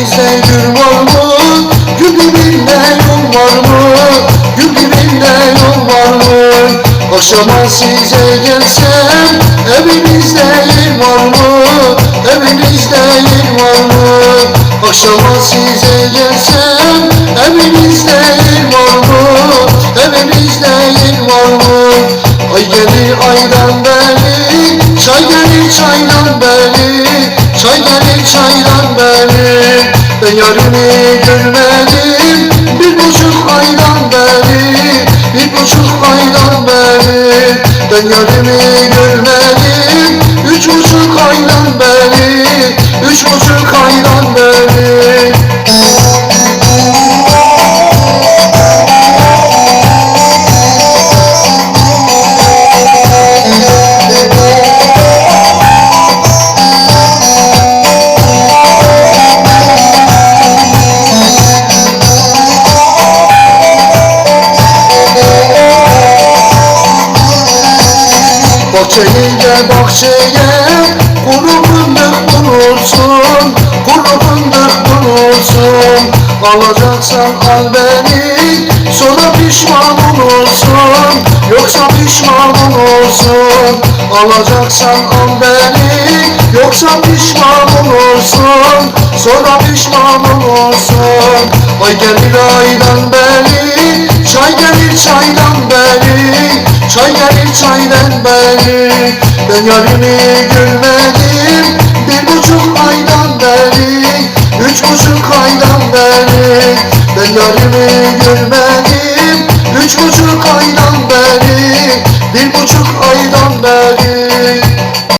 Bahçemizde gül var mı? Gül dibinde var mı? Gül dibinde var mı? Akşama size gelsem Evinizde yer var mı? Gelir çaydan beri Ben yarını görmedim. Bir buçuk aydan beri Bir buçuk aydan beri. Ben yarını görmedim. Üç buçuk aydan Bahçeyi de bahçeye Kuru fındık bulursun Kuru fındık bulursun Alacaksan al beni Sonra pişman olursun. Yoksa pişman olursun. Alacaksan al beni Yoksa pişman olursun. Sonra pişman olursun. Ay gelir aydan beri Çay gelir çaydan Gelir çaydan beri Ben yarını görmedim